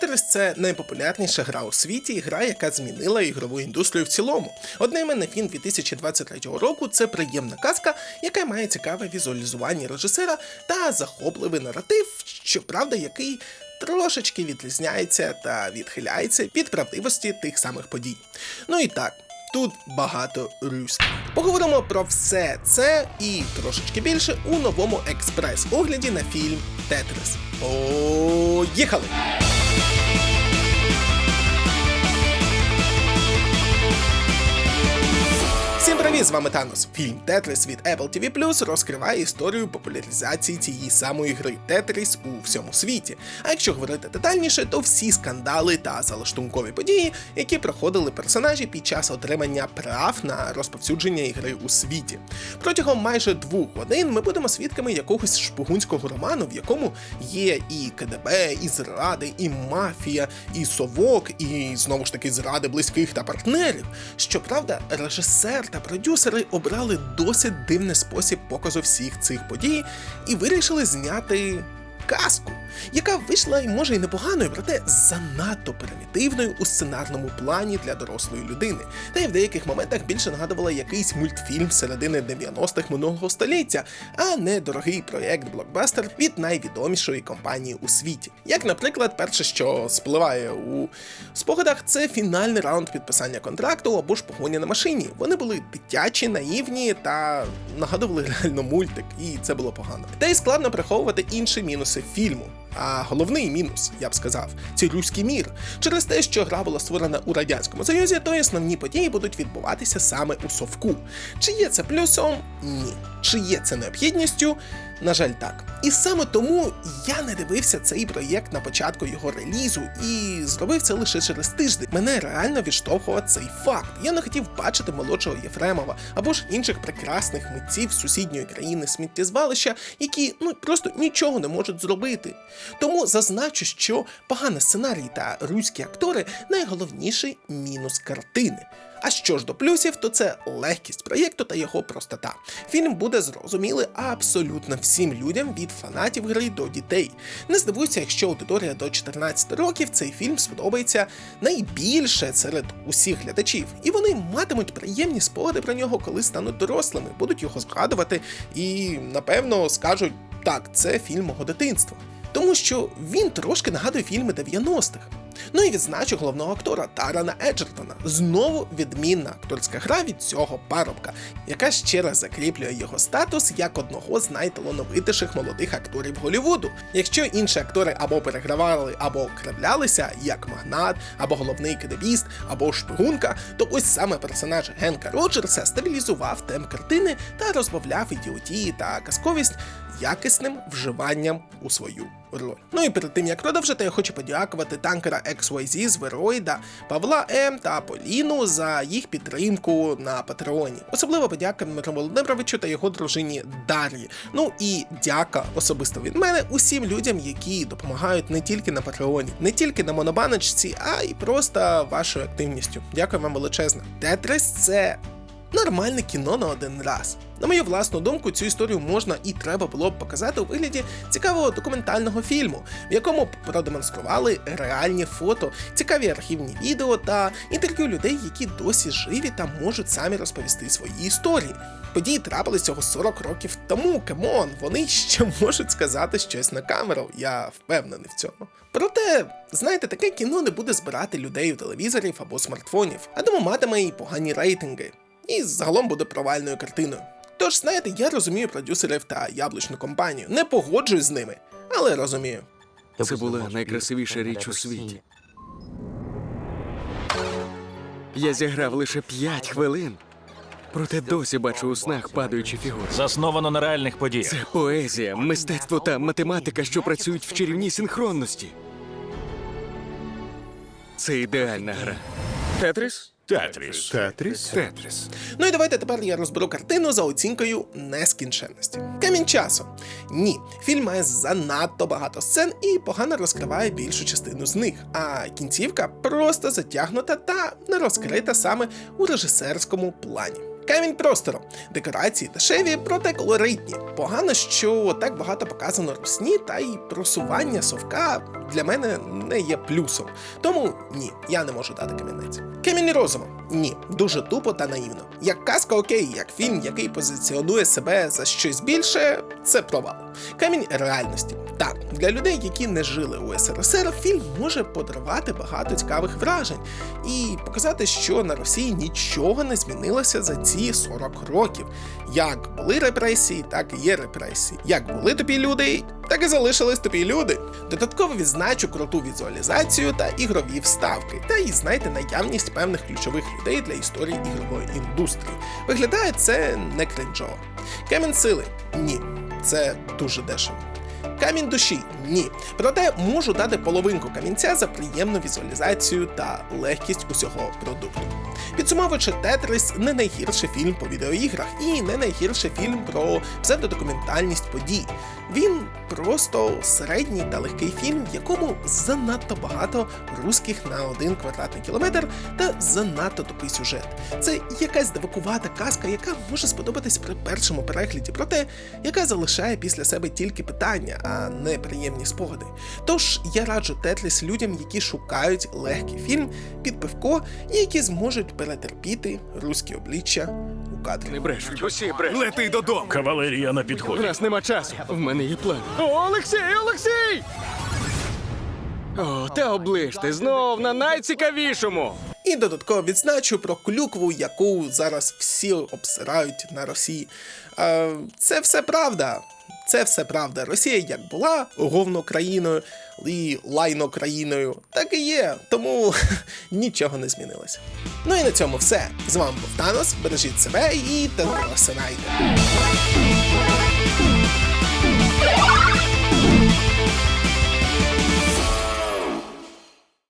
Тетрис це найпопулярніша гра у світі і гра, яка змінила ігрову індустрію в цілому. Одноіменний фільм 2023 року це приємна казка, яка має цікаве візуалізування режисера та захопливий наратив, щоправда, який трошечки відрізняється та відхиляється від правдивості тих самих подій. Ну і так. Тут багато руських. Поговоримо про все це і трошечки більше у новому експрес-огляді на фільм Тетрис. Поїхали! Всім привіт, з вами Танос. Фільм Тетрис від Apple TV Plus розкриває історію популяризації цієї самої гри Тетрис у всьому світі. А якщо говорити детальніше, то всі скандали та залаштункові події, які проходили персонажі під час отримання прав на розповсюдження ігри у світі. Протягом майже двох годин ми будемо свідками якогось шпигунського роману, в якому є і КДБ, і зради, і мафія, і совок, і знову ж таки зради близьких та партнерів. Щоправда, режисер та продюсери обрали досить дивний спосіб показу всіх цих подій і вирішили зняти казку, яка вийшла і може й непоганою, проте занадто примітивною у сценарному плані для дорослої людини, та й в деяких моментах більше нагадувала якийсь мультфільм середини 90-х минулого століття, а не дорогий проєкт блокбастер від найвідомішої компанії у світі. Як, наприклад, перше, що спливає у спогадах, це фінальний раунд підписання контракту або ж погоня на машині. Вони були дитячі, наївні та нагадували реально мультик, і це було погано. Та й складно приховувати інші мінуси фільму. А головний мінус, я б сказав, це руський мір. Через те, що гра була створена у радянському союзі, то основні події будуть відбуватися саме у совку. Чи є це плюсом? Ні. Чи є це необхідністю? На жаль, так. І саме тому я не дивився цей проєкт на початку його релізу і зробив це лише через тиждень. Мене реально відштовхував цей факт. Я не хотів бачити молодшого Єфремова або ж інших прекрасних митців сусідньої країни сміттєзвалища, які ну просто нічого не можуть зробити. Тому зазначу, що поганий сценарій та руські актори найголовніший мінус картини. А що ж до плюсів, то це легкість проєкту та його простота. Фільм буде зрозумілий абсолютно всім людям від фанатів гри до дітей. Не здивуйся, якщо аудиторія до 14 років цей фільм сподобається найбільше серед усіх глядачів, і вони матимуть приємні спогади про нього, коли стануть дорослими, будуть його згадувати і напевно скажуть: так, це фільм мого дитинства. Тому що він трошки нагадує фільми 90-х. Ну і відзначу головного актора Тарана Еджертона. Знову відмінна акторська гра від цього парубка, яка ще раз закріплює його статус як одного з найталановитіших молодих акторів Голлівуду. Якщо інші актори або перегравали, або кривлялися, як магнат, або головний кедебіст, або шпигунка, то ось саме персонаж Генка Роджерса стабілізував темп картини та розбавляв ідіотії та казковість якісним вживанням у свою роль. Ну і перед тим як продовжити, я хочу подякувати танкера XYZ з Вероїда, Павла М та Поліну за їх підтримку на Патреоні. Особливо подяка Дмитру Володимировичу та його дружині Дар'ї. Ну і дяка особисто від мене усім людям, які допомагають не тільки на Патреоні, не тільки на монобаночці, а й просто вашою активністю. Дякую вам величезно. Тетрис це нормальне кіно на один раз. На мою власну думку, цю історію можна і треба було б показати у вигляді цікавого документального фільму, в якому б продемонстрували реальні фото, цікаві архівні відео та інтерв'ю людей, які досі живі та можуть самі розповісти свої історії. Події трапились цього 40 років тому. Камон, вони ще можуть сказати щось на камеру. Я впевнений в цьому. Проте, знаєте, таке кіно не буде збирати людей у телевізорів або смартфонів, а тому матиме і погані рейтинги. І загалом буде провальною картиною. Тож, знаєте, я розумію продюсерів та яблучну компанію. Не погоджуюсь з ними, але розумію. Це була найкрасивіша річ у світі. Я зіграв лише п'ять хвилин, проте досі бачу у снах падаючі фігури. Засновано на реальних подіях. Це поезія, мистецтво та математика, що працюють в чарівній синхронності. Це ідеальна гра. Тетріс? Тетріс. Тетріс? Тетріс. Ну і давайте тепер я розберу картину за оцінкою нескінченності. Камінь часу. Ні, фільм має занадто багато сцен і погано розкриває більшу частину з них. А кінцівка просто затягнута та не розкрита саме у режисерському плані. Камінь простору. Декорації дешеві, проте колоритні. Погано, що так багато показано русні, та й просування совка для мене не є плюсом. Тому ні, я не можу дати камінець. Камінь розуму. Ні, дуже тупо та наївно. Як казка окей, як фільм, який позиціонує себе за щось більше, це провал. Камінь реальності. Так, для людей, які не жили у СРСР, фільм може подарувати багато цікавих вражень і показати, що на Росії нічого не змінилося за ці 40 років. Як були репресії, так і є репресії. Як були тупі люди, так і залишились тупі люди. Додатково відзначу круту візуалізацію та ігрові вставки, та і знайте наявність певних ключових людей для історії ігрової індустрії. Виглядає це не кринжово. Камінь сили ні, це дуже дешево. Камінь душі ні. Проте можу дати половинку камінця за приємну візуалізацію та легкість усього продукту. Підсумовуючи, Тетрис не найгірший фільм по відеоіграх і не найгірший фільм про псевдодокументальність подій. Він просто середній та легкий фільм, в якому занадто багато русських на один квадратний кілометр та занадто тупий сюжет. Це якась дивакувата казка, яка може сподобатись при першому перегляді, проте яка залишає після себе тільки питання, а не приємні спогади. Тож я раджу Тетріс людям, які шукають легкий фільм під пивко і які зможуть перетерпіти руські обличчя у кадрі. Не брешуть, усі брешуть. Лети додому. Кавалерія на підході. У нас нема часу. В мене є план. О, Олексій, Олексій! О, та оближте знов на найцікавішому. І додатково відзначу про клюкву, яку зараз всі обсирають на Росії. Е, це все правда. Це все правда. Росія як була говно країною і лайно країною, так і є. Тому нічого не змінилося. Ну і на цьому все. З вами був Танос. Бережіть себе і тендросинайте.